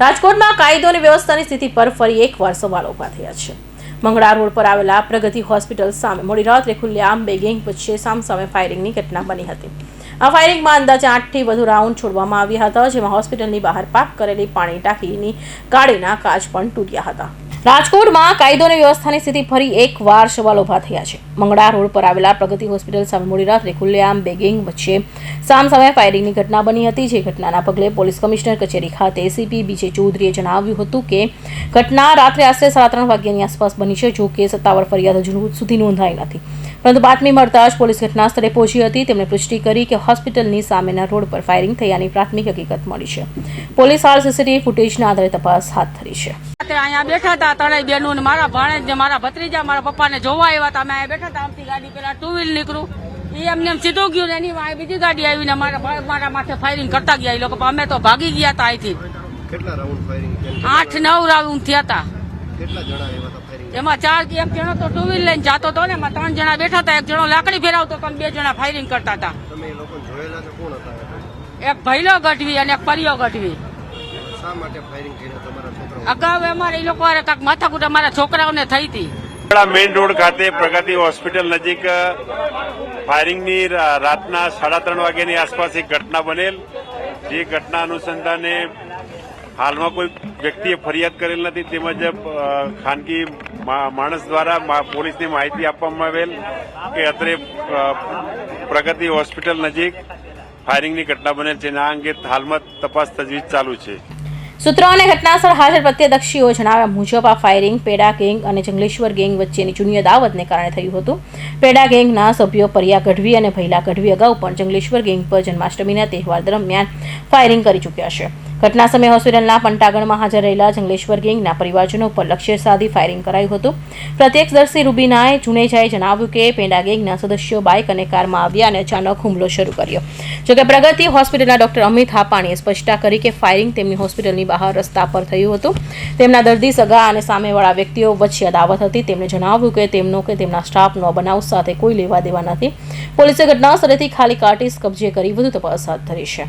રાજકોટમાં કાયદો અને વ્યવસ્થાની સ્થિતિ પર ફરી એકવાર સવાલો ઊભા થયા છે. મંગળા રોડ પર આવેલા પ્રગતિ હોસ્પિટલ સામે મોડી રાત્રે ખુલ્લેઆમ બે ગેંગ વચ્ચે સામસામે ફાયરિંગની ઘટના બની હતી. આ ફાયરિંગમાં અંદાજે આઠથી વધુ રાઉન્ડ છોડવામાં આવ્યા હતા, જેમાં હોસ્પિટલની બહાર પાર્ક કરેલી પાણી ટાંકીની ગાડીના કાચ પણ તૂટ્યા હતા. રાજકોટમાં કાયદો અને વ્યવસ્થાની સ્થિતિ ફરી એકવાર સવાલ ઊભા થયા છે. મંગળા રોડ પર આવેલા પ્રગતિ હોસ્પિટલ સામે મોડી રાત્રે ખુલ્લેઆમ બેગિંગ વચ્ચે સામસામે ફાયરિંગની ઘટના બની હતી. જે ઘટનાના પગલે પોલીસ કમિશનર કચેરી ખાતે એસીપી બીજે ચૌધરીએ જણાવ્યું હતું કે ઘટના રાત્રે આશરે સાડા ત્રણ વાગ્યાની આસપાસ બની છે. જો કે સત્તાવાર ફરિયાદ હજુ સુધી નોંધાઈ નથી. પરંતુ બાતમી મળતા જ પોલીસ ઘટના સ્થળે પહોંચી હતી. તેમણે પુષ્ટિ કરી કે હોસ્પિટલની સામેના રોડ પર ફાયરિંગ થયાની પ્રાથમિક હકીકત મળી છે. પોલીસ હાલ સીસીટીવી ફૂટેજના આધારે તપાસ હાથ ધરી છે. અહીંયા બેઠા હતા ત્રણેય બેનું ને મારા ભાણેજ મારા ભત્રીજા મારા પપ્પાને જોવા આવ્યા હતા. અમે અહીંયા બેઠા હતા આમથી ગાડી પેલા ટુ વ્હીલ નીકળું. એ અમને એમ સીધું ગયું ને એની બીજી ગાડી આવીને મારા મારા માથે ફાયરિંગ કરતા ગયા એ લોકો. અમે તો ભાગી ગયા હતા અહીંથી. કેટલા રાઉન્ડ ફાયરિંગ થયા આઠ નવ રાઉન્ડ થયા હતા. કેટલા જણા એવા હતા ફાયરિંગ એમાં ચાર એક જણો તો ટુ વ્હીલ લઈને જતો હતો ને એમાં ત્રણ જણા બેઠા હતા એક જણો લાકડી ફેરવતો હતો બે જણા ફાયરિંગ કરતા હતા. તમે જોયેલા છે કોણ હતા એ પછી? એક ભૈલો ગઢવી અને એક પરિયો ગઢવી. અગાઉ અમારે એ લોકો કાંક માથાકૂટ અમારા છોકરાઓને થઈ હતી. મેઇન રોડ ખાતે પ્રગતિ હોસ્પિટલ નજીક ફાયરિંગની રાતના સાડા ત્રણ વાગ્યાની આસપાસ એક ઘટના બનેલ. જે ઘટના અનુસંધાને હાલમાં કોઈ વ્યક્તિએ ફરિયાદ કરેલ નથી, તેમજ ખાનગી માણસ દ્વારા પોલીસને માહિતી આપવામાં આવેલ કે અત્રે પ્રગતિ હોસ્પિટલ નજીક ફાયરિંગની ઘટના બનેલ છે. આ અંગે હાલમાં તપાસ તજવીજ ચાલુ છે. સૂત્રો અને ઘટનાસ્થળ હાજર પ્રત્યદક્ષીઓ જણાવ્યા મુજબ, આ ફાયરિંગ પેડા ગેંગ અને જંગલેશ્વર ગેંગ વચ્ચેની જૂની અદાવતને કારણે થયું હતું. પેડા ગેંગના સભ્યો પરિયા ગઢવી અને ભૈલા ગઢવી અગાઉ પણ જંગલેશ્વર ગેંગ પર જન્માષ્ટમીના તહેવાર દરમિયાન ફાયરિંગ કરી ચૂક્યા છે. ઘટના સમયે હોસ્પિટલના પંટાગણમાં હાજર રહેલા જંગલેશ્વર ગેંગના પરિવારજનો પર લક્ષ્ય સાધી ફાયરિંગ કરાયું હતું. પ્રત્યક્ષદર્શી રૂબીનાએ જુનેજાએ જણાવ્યું કે પેડા ગેંગના સદસ્યો બાઇક અને કારમાં આવ્યા અને અચાનક હુમલો શરૂ કર્યો. જોકે પ્રગતિ હોસ્પિટલના ડોક્ટર અમિત હાપાણીએ સ્પષ્ટતા કરી કે ફાયરિંગ તેમની હોસ્પિટલની બહાર રસ્તા પર થયું હતું. તેમના દર્દી, સગા અને સામેવાળા વ્યક્તિઓ વચ્ચે અદાવત હતી. તેમણે જણાવ્યું કે તેમનો કે તેમના સ્ટાફનો બનાવ સાથે કોઈ લેવા દેવા નથી. પોલીસે ઘટના સ્થળેથી ખાલી કાર્ટીસ કબજે કરી વધુ તપાસ હાથ ધરી છે.